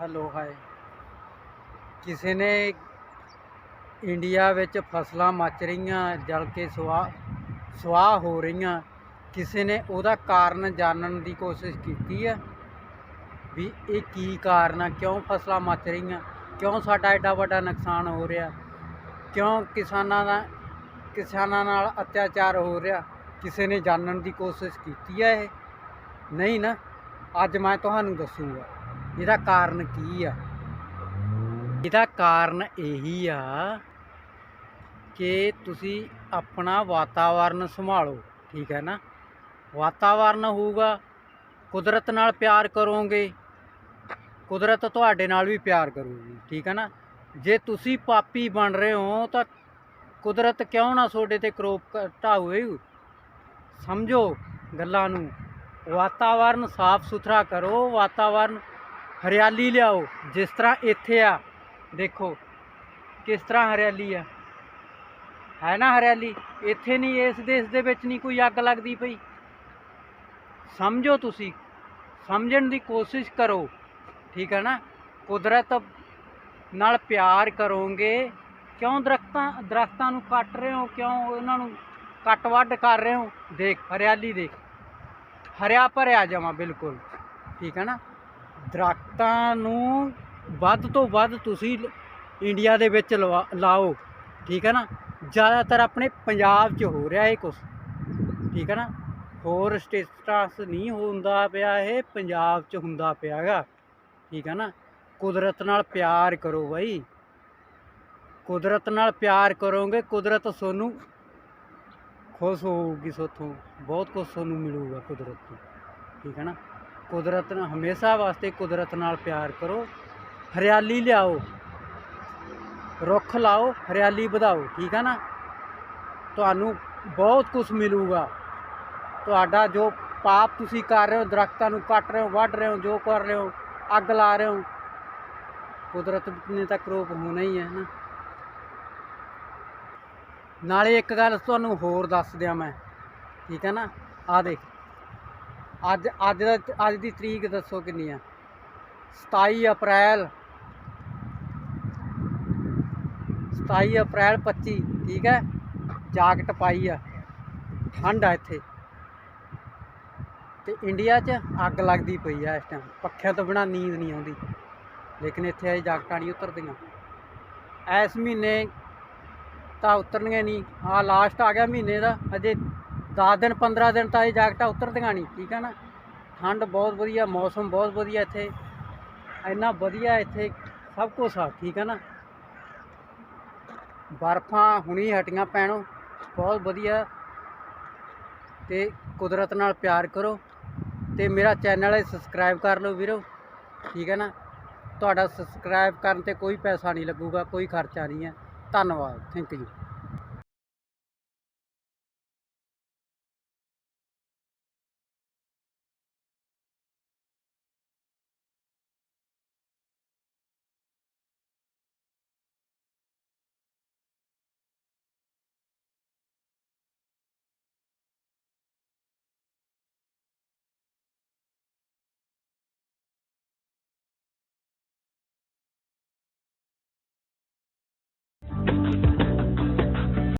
Hello, ਹਾਏ। ਕਿਸੇ ਨੇ ਇੰਡੀਆ ਵਿੱਚ ਫਸਲਾਂ ਮੱਚ ਰਹੀਆਂ, ਜਲ ਕੇ ਸੁਆਹ ਸੁਆਹ ਹੋ ਰਹੀਆਂ, ਕਿਸੇ ਨੇ ਉਹਦਾ ਕਾਰਨ ਜਾਣਨ ਦੀ ਕੋਸ਼ਿਸ਼ ਕੀਤੀ ਹੈ? ਵੀ ਇਹ ਕੀ ਕਾਰਨ ਆ? ਕਿਉਂ ਫਸਲਾਂ ਮੱਚ ਰਹੀਆਂ? ਕਿਉਂ ਸਾਡਾ ਐਡਾ ਵੱਡਾ ਨੁਕਸਾਨ ਹੋ ਰਿਹਾ? ਕਿਉਂ ਕਿਸਾਨਾਂ ਦਾ, ਕਿਸਾਨਾਂ ਨਾਲ ਅਤਿਆਚਾਰ ਹੋ ਰਿਹਾ? ਕਿਸੇ ਨੇ ਜਾਣਨ ਦੀ ਕੋਸ਼ਿਸ਼ ਕੀਤੀ ਹੈ ਇਹ? ਨਹੀਂ ਨਾ? ਅੱਜ ਮੈਂ ਤੁਹਾਨੂੰ ਦੱਸੂਗਾ। ਇਹਦਾ ਕਾਰਨ ਕੀ ਆ? ਇਹਦਾ ਕਾਰਨ ਇਹੀ ਆ ਕਿ ਤੁਸੀਂ ਆਪਣਾ ਵਾਤਾਵਰਨ ਸੰਭਾਲੋ, ਠੀਕ ਹੈ ਨਾ? ਵਾਤਾਵਰਨ ਹੋਊਗਾ, ਕੁਦਰਤ ਨਾਲ ਪਿਆਰ ਕਰੋਗੇ, ਕੁਦਰਤ ਤੁਹਾਡੇ ਨਾਲ ਵੀ ਪਿਆਰ ਕਰੂਗੀ, ਠੀਕ ਹੈ ਨਾ? ਜੇ ਤੁਸੀਂ ਪਾਪੀ ਬਣ ਰਹੇ ਹੋ ਤਾਂ ਕੁਦਰਤ ਕਿਉਂ ਨਾ ਤੁਹਾਡੇ ਤੇ ਕਰੋਪ ਢਾਵੇ ਸਮਝੋ ਗੱਲਾਂ ਨੂੰ। ਵਾਤਾਵਰਨ ਸਾਫ਼ ਸੁਥਰਾ ਕਰੋ, ਵਾਤਾਵਰਨ ਹਰਿਆਲੀ ਲਿਆਓ, ਜਿਸ ਤਰ੍ਹਾਂ ਇੱਥੇ ਆ। ਦੇਖੋ, ਕਿਸ ਤਰ੍ਹਾਂ ਹਰਿਆਲੀ ਆ। ਹੈ ਨਾ ਹਰਿਆਲੀ? ਇੱਥੇ ਨਹੀਂ, ਇਸ ਦੇਸ਼ ਦੇ ਵਿੱਚ ਨਹੀਂ ਕੋਈ ਅੱਗ ਲੱਗਦੀ ਪਈ। ਸਮਝੋ ਤੁਸੀਂ, ਸਮਝਣ ਦੀ ਕੋਸ਼ਿਸ਼ ਕਰੋ, ਠੀਕ ਹੈ ਨਾ? ਕੁਦਰਤ ਨਾਲ ਪਿਆਰ ਕਰੋਗੇ। ਕਿਉਂ ਦਰਖਤਾਂ ਦਰਖਤਾਂ ਨੂੰ ਕੱਟ ਰਹੇ ਹੋ? ਕਿਉਂ ਉਹਨਾਂ ਨੂੰ ਕੱਟ ਵੱਢ ਕਰ ਰਹੇ ਹੋ? ਦੇਖ, ਹਰਿਆਲੀ ਦੇਖ। ਹਰਿਆ ਭਰਿਆ ਜਮਾ ਬਿਲਕੁਲ, ਠੀਕ ਹੈ ਨਾ? ਦਰਖਤਾਂ ਨੂੰ ਵੱਧ ਤੋਂ ਵੱਧ ਤੁਸੀਂ ਇੰਡੀਆ ਦੇ ਵਿੱਚ ਲਵਾ- ਲਾਓ, ਠੀਕ ਹੈ ਨਾ? ਜ਼ਿਆਦਾਤਰ ਆਪਣੇ ਪੰਜਾਬ 'ਚ ਹੋ ਰਿਹਾ ਇਹ ਕੁਛ, ਠੀਕ ਹੈ ਨਾ? ਹੋਰ ਸਟੇਟਾਂ 'ਚ ਨਹੀਂ ਹੁੰਦਾ ਪਿਆ ਇਹ, ਪੰਜਾਬ 'ਚ ਹੁੰਦਾ ਪਿਆਗਾ ਠੀਕ ਹੈ ਨਾ? ਕੁਦਰਤ ਨਾਲ ਪਿਆਰ ਕਰੋ ਬਾਈ। ਕੁਦਰਤ ਨਾਲ ਪਿਆਰ ਕਰੋਗੇ, ਕੁਦਰਤ ਤੁਹਾਨੂੰ ਖੁਸ਼ ਹੋਊਗੀ ਸੋਥੋਂ, ਬਹੁਤ ਕੁਝ ਤੁਹਾਨੂੰ ਮਿਲੂਗਾ ਕੁਦਰਤ ਤੋਂ, ਠੀਕ ਹੈ ਨਾ? ਕੁਦਰਤ ਨਾਲ ਹਮੇਸ਼ਾ ਵਾਸਤੇ ਕੁਦਰਤ ਨਾਲ ਪਿਆਰ ਕਰੋ, ਹਰਿਆਲੀ ਲਿਆਓ, ਰੁੱਖ ਲਾਓ, ਹਰਿਆਲੀ ਵਧਾਓ, ਠੀਕ ਹੈ ਨਾ? ਤੁਹਾਨੂੰ ਬਹੁਤ ਕੁਝ ਮਿਲੂਗਾ। ਤੁਹਾਡਾ ਜੋ ਪਾਪ ਤੁਸੀਂ ਕਰ ਰਹੇ ਹੋ, ਦਰਖਤਾਂ ਨੂੰ ਕੱਟ ਰਹੇ ਹੋ, ਵੱਢ ਰਹੇ ਹੋ, ਜੋ ਕਰ ਰਹੇ ਹੋ, ਅੱਗ ਲਾ ਰਹੇ ਹੋ, ਕੁਦਰਤ ਨੇ ਤਾਂ ਕਰੋਪ ਹੋਣਾ ਹੀ ਹੈ ਨਾ। ਨਾਲੇ ਇੱਕ ਗੱਲ ਤੁਹਾਨੂੰ ਹੋਰ ਦੱਸ ਦਿਆਂ ਮੈਂ, ਠੀਕ ਹੈ ਨਾ? ਆ ਦੇਖ। ਅੱਜ ਅੱਜ ਦਾ, ਅੱਜ ਦੀ ਤਰੀਕ ਦੱਸੋ ਕਿੰਨੀ ਆ? 27 ਅਪ੍ਰੈਲ। 27 ਅਪ੍ਰੈਲ 25 ਠੀਕ ਹੈ? ਜਾਕਟ ਪਾਈ ਆ। ਠੰਡ ਆ ਇੱਥੇ। ਤੇ ਇੰਡੀਆ 'ਚ ਅੱਗ ਲੱਗਦੀ ਪਈ ਆ ਇਸ ਟਾਈਮ ਪੱਖਿਆਂ ਤੋਂ ਬਿਨਾ ਨੀਂਦ ਨਹੀਂ ਆਉਂਦੀ। ਲੇਕਿਨ ਇੱਥੇ ਇਹ ਜਾਕਟਾਂ ਨਹੀਂ ਉਤਰਦੀਆਂ। ਇਸ ਮਹੀਨੇ ਤਾਂ ਉਤਰਨੀਆਂ ਨਹੀਂ। ਆ ਲਾਸਟ ਆ ਗਿਆ ਮਹੀਨੇ ਦਾ। ਅਜੇ 10 ਦਿਨ 15 ਦਿਨ ਤਾਂ ਇਹ ਜਾਕਟਾਂ ਉਤਰਦੀਆਂ ਨਹੀਂ, ਠੀਕ ਹੈ ਨਾ? ਠੰਡ ਬਹੁਤ ਵਧੀਆ, ਮੌਸਮ ਬਹੁਤ ਵਧੀਆ ਇੱਥੇ। ਇੰਨਾ ਵਧੀਆ ਇੱਥੇ ਸਭ ਕੁਛ ਆ, ਠੀਕ ਹੈ ਨਾ? ਬਰਫਾਂ ਹੁਣੀ ਹਟੀਆਂ ਪੈਣੋ ਬਹੁਤ ਵਧੀਆ। ਤੇ ਕੁਦਰਤ ਨਾਲ ਪਿਆਰ ਕਰੋ ਤੇ ਮੇਰਾ ਚੈਨਲ ਹੈ ਸਬਸਕ੍ਰਾਈਬ ਕਰ ਲਓ ਵੀਰੋ, ਠੀਕ ਹੈ ਨਾ? ਤੁਹਾਡਾ ਸਬਸਕ੍ਰਾਈਬ ਕਰਨ ਤੇ ਕੋਈ ਪੈਸਾ ਨਹੀਂ ਲੱਗੂਗਾ, ਕੋਈ ਖਰਚਾ ਨਹੀਂ ਹੈ। ਧੰਨਵਾਦ, ਥੈਂਕ ਯੂ।